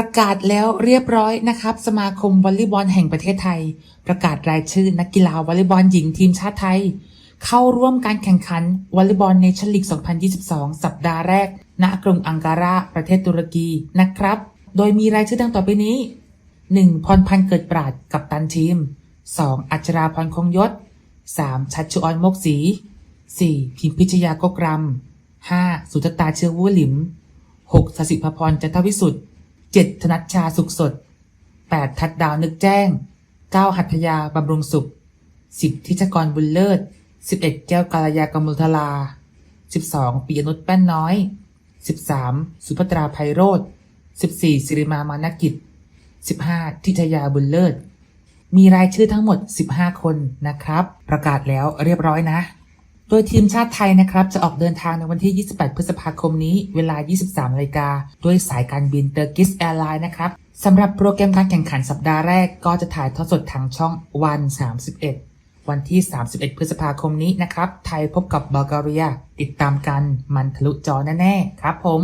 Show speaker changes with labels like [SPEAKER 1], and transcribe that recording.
[SPEAKER 1] ประกาศแล้วเรียบร้อยนะครับ สมาคมวอลเลย์บอลแห่งประเทศไทย ประกาศรายชื่อนักกีฬาวอลเลย์บอลหญิงทีมชาติไทย เข้าร่วมการแข่งขันวอลเลย์บอลเนชั่นลีก 2022 สัปดาห์แรก ณ กรุงอังการาประเทศตุรกีนะครับ โดยมีรายชื่อดังต่อไปนี้ 1. พรพันธ์เกิดปราดกับตันทีม 2. อัจราพรคงยศ 3. ชัชชุออนมกศรี 4. พิมพิชยากกรำ 5. สุทตาเชื้อวัวหลิม 6. สสิภพรจันทวิสุทธิ์ 7. ธนัชชาสุขสด 8. ทัดดาวนึกแจ้ง 9. หัตถยาบำรุงสุข 10. ทิชกรบุญเลิศ 11. แก้วกาลยากมลทลา 12. ปียนุชแป้นน้อย 13. สุภัตราไพโรธ 14. สิริมามานกิจ 15. ทิทยาบุญเลิศมีรายชื่อทั้งหมด 15 คนนะครับ ประกาศแล้วเรียบร้อยนะ โดยทีมชาติไทยนะครับ จะออกเดินทางในวันที่ 28 พฤษภาคมนี้ เวลา 23นาฬิกาด้วยสายการบินเตอร์กิสแอร์ไลน์นะครับสำหรับโปรแกรมการแข่งขันสัปดาห์แรกก็จะถ่ายทอดสดทางช่องวัน 31 วันที่ 31 พฤษภาคมนี้นะครับ ไทยพบกับบัลแกเรีย ติดตามกันมันทะลุจอแน่ๆครับผม